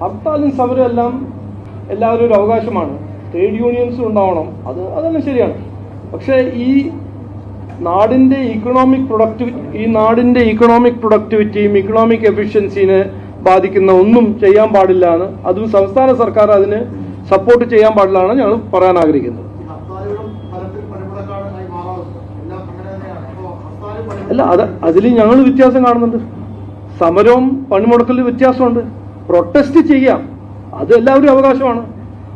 ഹർത്താലും സമരം എല്ലാം എല്ലാവരും ഒരു അവകാശമാണ്. ട്രേഡ് യൂണിയൻസും ഉണ്ടാവണം. അത് അതെല്ലാം ശരിയാണ്. പക്ഷേ ഈ നാടിന്റെ ഇക്കണോമിക് പ്രൊഡക്ടിവിറ്റി ഈ നാടിന്റെ ഇക്കണോമിക് പ്രൊഡക്ടിവിറ്റിയും ഇക്കണോമിക് എഫിഷ്യൻസിനെ ബാധിക്കുന്ന ഒന്നും ചെയ്യാൻ പാടില്ല എന്ന് അതും സംസ്ഥാന സർക്കാർ അതിന് സപ്പോർട്ട് ചെയ്യാൻ പാടില്ലാണ് എന്ന് ഞങ്ങൾ പറയാൻ ആഗ്രഹിക്കുന്നത്. അല്ല അത് അതിൽ ഞങ്ങൾ വ്യത്യാസം കാണുന്നുണ്ട്. സമരവും പണിമുടക്കലും വ്യത്യാസമുണ്ട്. പ്രൊട്ടസ്റ്റ് ചെയ്യാം. അത് എല്ലാവരും അവകാശമാണ്.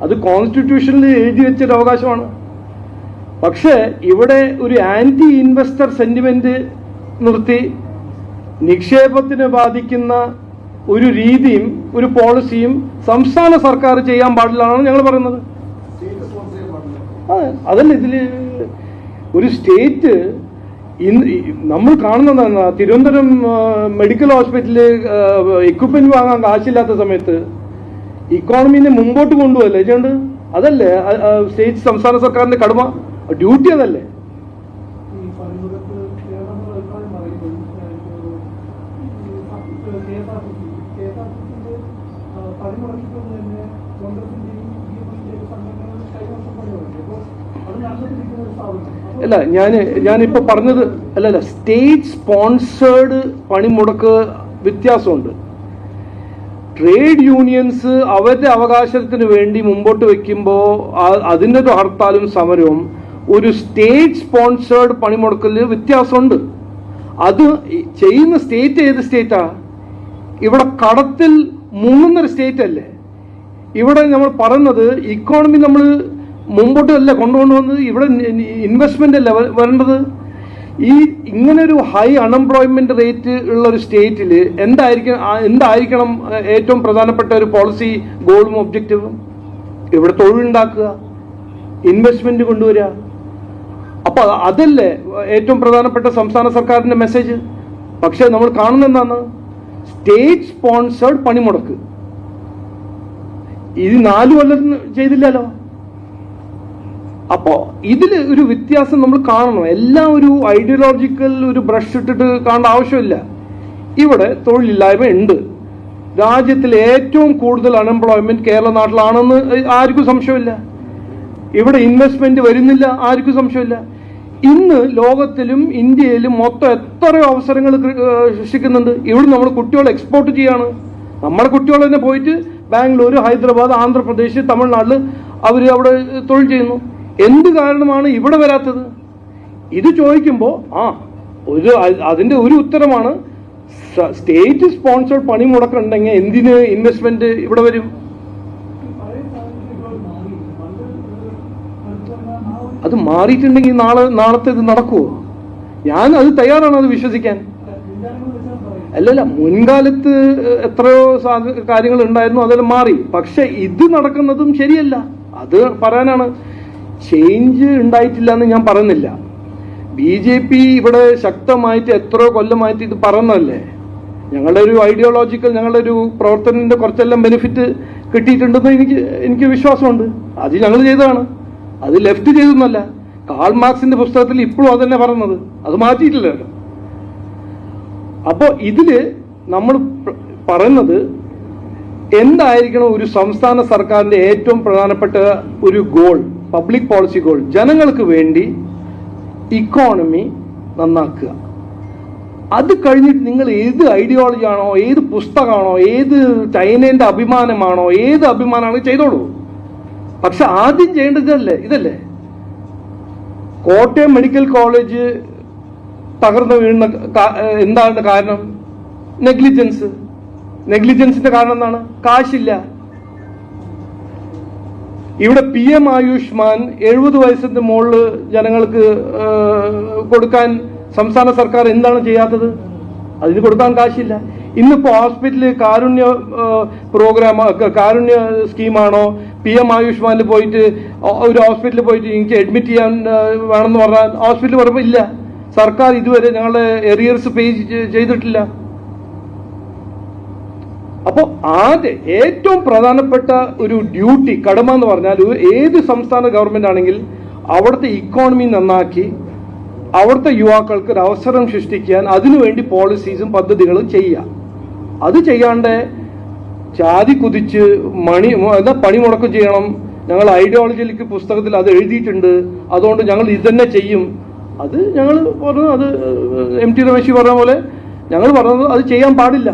അത് കോൺസ്റ്റിറ്റ്യൂഷനിൽ എഴുതി വെച്ചൊരു അവകാശമാണ്. പക്ഷേ ഇവിടെ ഒരു ആന്റി ഇൻവെസ്റ്റർ സെന്റിമെന്റ് നിർത്തി നിക്ഷേപത്തിന് ബാധിക്കുന്ന ഒരു രീതിയും ഒരു പോളിസിയും സംസ്ഥാന സർക്കാർ ചെയ്യാൻ പാടില്ല എന്നാണ് ഞങ്ങൾ പറയുന്നത്. അതല്ല ഇതിൽ ഒരു സ്റ്റേറ്റ് ഇന്ന് നമ്മൾ കാണുന്നതാണ് തിരുവനന്തപുരം മെഡിക്കൽ ഹോസ്പിറ്റലിൽ എക്യുപ്മെന്റ് വാങ്ങാൻ കാശില്ലാത്ത സമയത്ത് ഇക്കോണമിനെ മുമ്പോട്ട് കൊണ്ടുപോകല്ലേ ചെയ്യണ്ട് അതല്ലേ സ്റ്റേറ്റ് സംസ്ഥാന സർക്കാരിന്റെ കടമ ഡ്യൂട്ടി അതല്ലേ? കെ അല്ല ഞാൻ ഞാനിപ്പോൾ പറഞ്ഞത് അല്ല സ്റ്റേറ്റ് സ്പോൺസേഡ് പണിമുടക്ക് വ്യത്യാസമുണ്ട്. ട്രേഡ് യൂണിയൻസ് അവരുടെ അവകാശത്തിന് വേണ്ടി മുമ്പോട്ട് വെക്കുമ്പോൾ അതിന്റെ ഒരു ഹർത്താലും സമരവും ഒരു സ്റ്റേറ്റ് സ്പോൺസേഡ് പണിമുടക്കിൽ വ്യത്യാസമുണ്ട്. അത് ചെയ്യുന്ന സ്റ്റേറ്റ് ഏത് സ്റ്റേറ്റാ ഇവിടെ കടത്തിൽ മുങ്ങുന്നൊരു സ്റ്റേറ്റ് അല്ലേ? ഇവിടെ നമ്മൾ പറയുന്നത് ഇക്കോണമി നമ്മൾ മുമ്പോട്ട് അല്ല കൊണ്ടുകൊണ്ടുവന്നത് ഇവിടെ ഇൻവെസ്റ്റ്മെന്റ് അല്ല വരേണ്ടത്? ഈ ഇങ്ങനെ ഒരു ഹൈ അൺഎംപ്ലോയ്മെന്റ് റേറ്റ് ഉള്ള ഒരു സ്റ്റേറ്റിൽ എന്തായിരിക്കും എന്തായിരിക്കണം ഏറ്റവും പ്രധാനപ്പെട്ട ഒരു പോളിസി ഗോളും ഒബ്ജക്റ്റീവും ഇവിടെ തൊഴിലുണ്ടാക്കുക ഇൻവെസ്റ്റ്മെന്റ് കൊണ്ടുവരിക. അപ്പോൾ അതല്ലേ ഏറ്റവും പ്രധാനപ്പെട്ട സംസ്ഥാന സർക്കാരിന്റെ മെസ്സേജ് പക്ഷേ നമ്മൾ കാണുന്ന എന്താണ്? സ്റ്റേറ്റ് സ്പോൺസേഡ് പണിമുടക്ക്. ഇത് നാലു കൊല്ലം ചെയ്തില്ലല്ലോ? അപ്പോ ഇതിൽ ഒരു വ്യത്യാസം നമ്മൾ കാണണം. എല്ലാം ഒരു ഐഡിയോളജിക്കൽ ഒരു ബ്രഷ് ഇട്ടിട്ട് കാണേണ്ട ആവശ്യമില്ല. ഇവിടെ തൊഴിലില്ലായ്മ ഉണ്ട്. രാജ്യത്തിൽ ഏറ്റവും കൂടുതൽ അൺഎംപ്ലോയ്മെന്റ് കേരള നാട്ടിലാണെന്ന് ആർക്കും സംശയമില്ല. ഇവിടെ ഇൻവെസ്റ്റ്മെന്റ് വരുന്നില്ല ആർക്കും സംശയമില്ല. ഇന്ന് ലോകത്തിലും ഇന്ത്യയിലും മൊത്തം എത്രയോ അവസരങ്ങൾ സൃഷ്ടിക്കുന്നുണ്ട്. ഇവിടെ നമ്മൾ കുട്ടികൾ എക്സ്പോർട്ട് ചെയ്യാണ്. നമ്മുടെ കുട്ടികൾ തന്നെ പോയിട്ട് ബാംഗ്ലൂർ ഹൈദരാബാദ് ആന്ധ്രാപ്രദേശ് തമിഴ്നാട്ടിൽ അവർ അവിടെ തൊഴിൽ ചെയ്യുന്നു. എന്ത് കാരണമാണ് ഇവിടെ വരാത്തത്? ഇത് ചോദിക്കുമ്പോൾ ആ ഒരു അതിന്റെ ഒരു ഉത്തരമാണ് സ്റ്റേറ്റ് സ്പോൺസർഡ് പണി മുടക്കുണ്ടെങ്കിൽ എന്തിന് ഇൻവെസ്റ്റ്മെന്റ് ഇവിടെ വരും? അത് മാറിയിട്ടുണ്ടെങ്കിൽ നാളെ നാളത്തെ ഇത് നടക്കുമോ ഞാൻ അത് തയ്യാറാണ് അത് വിശ്വസിക്കാൻ. അല്ലല്ല മുൻകാലത്ത് എത്രയോ കാര്യങ്ങൾ ഉണ്ടായിരുന്നു അതെല്ലാം മാറി. പക്ഷെ ഇത് നടക്കുന്നതും ശരിയല്ല. അത് പറയാനാണ് ചേഞ്ച് ഉണ്ടായിട്ടില്ല എന്ന് ഞാൻ പറയുന്നില്ല. ബി ജെ പി ഇവിടെ ശക്തമായിട്ട് എത്ര കൊല്ലമായിട്ട് ഇത് പറഞ്ഞല്ലേ ഞങ്ങളുടെ ഒരു ഐഡിയോളജിക്കൽ ഞങ്ങളുടെ ഒരു പ്രവർത്തനത്തിന്റെ കുറച്ചെല്ലാം ബെനിഫിറ്റ് കിട്ടിയിട്ടുണ്ടെന്ന് എനിക്ക് എനിക്ക് വിശ്വാസമുണ്ട്. അത് ഞങ്ങൾ ചെയ്തതാണ്. അത് ലെഫ്റ്റ് ചെയ്തൊന്നല്ല കാൾ മാർക്സിന്റെ പുസ്തകത്തിൽ ഇപ്പോഴും അതന്നെ പറഞ്ഞത് അത് മാറ്റിയിട്ടില്ലല്ലോ അപ്പോൾ ഇതിൽ നമ്മൾ പറയുന്നത് എന്തായിരിക്കണം ഒരു സംസ്ഥാന സർക്കാരിന്റെ ഏറ്റവും പ്രധാനപ്പെട്ട ഒരു ഗോൾ പബ്ലിക് പോളിസി ഗോൾ ജനങ്ങൾക്ക് വേണ്ടി ഇക്കോണമി നന്നാക്കുക. അത് കഴിഞ്ഞിട്ട് നിങ്ങൾ ഏത് ഐഡിയോളജി ആണോ ഏത് പുസ്തകമാണോ ഏത് ചൈനയുടെ അഭിമാനമാണോ ഏത് അഭിമാനമാണോ ചെയ്തോളൂ. പക്ഷെ ആദ്യം ചെയ്യേണ്ടത് ഇതല്ലേ ഇതല്ലേ? കോട്ടയം മെഡിക്കൽ കോളേജ് തകർന്നു വീഴുന്ന എന്താണ് കാരണം? നെഗ്ലിജൻസ്. നെഗ്ലിജൻസിന്റെ കാരണം എന്താണ്? കാശില്ല. ഇവിടെ പി എം ആയുഷ്മാൻ എഴുപത് വയസ്സിന്റെ മുകളിൽ ജനങ്ങൾക്ക് കൊടുക്കാൻ സംസ്ഥാന സർക്കാർ എന്താണ് ചെയ്യാത്തത്? അതിന് കൊടുക്കാൻ കാശില്ല. ഇന്നിപ്പോ ഹോസ്പിറ്റലിൽ കാരുണ്യ പ്രോഗ്രാം കാരുണ്യ സ്കീമാണോ? പി എം ആയുഷ്മാനിൽ പോയിട്ട് ഒരു ഹോസ്പിറ്റലിൽ പോയിട്ട് എനിക്ക് അഡ്മിറ്റ് ചെയ്യാൻ വേണമെന്ന് പറഞ്ഞാൽ ഹോസ്പിറ്റലിൽ പറയുമ്പോൾ ഇല്ല. സർക്കാർ ഇതുവരെ ഞങ്ങളുടെ എറിയർസ് പേ ചെയ്തിട്ടില്ല. അപ്പോൾ ആദ്യ ഏറ്റവും പ്രധാനപ്പെട്ട ഒരു ഡ്യൂട്ടി കടമ എന്ന് പറഞ്ഞാൽ ഏത് സംസ്ഥാന ഗവൺമെന്റ് ആണെങ്കിൽ അവിടുത്തെ ഇക്കോണമി നന്നാക്കി അവിടുത്തെ യുവാക്കൾക്ക് ഒരു അവസരം സൃഷ്ടിക്കാൻ അതിനുവേണ്ടി പോളിസീസും പദ്ധതികളും ചെയ്യുക. അത് ചെയ്യാണ്ട് ജാതി കുതിച്ച് മണി എന്താ പണിമുടക്കം ചെയ്യണം. ഞങ്ങൾ ഐഡിയോളജിയിലേക്ക് പുസ്തകത്തിൽ അത് എഴുതിയിട്ടുണ്ട്. അതുകൊണ്ട് ഞങ്ങൾ ഇത് തന്നെ ചെയ്യും. അത് ഞങ്ങൾ പറഞ്ഞു അത് എം ടി രമേശ് പറഞ്ഞ പോലെ ഞങ്ങൾ പറഞ്ഞത് അത് ചെയ്യാൻ പാടില്ല.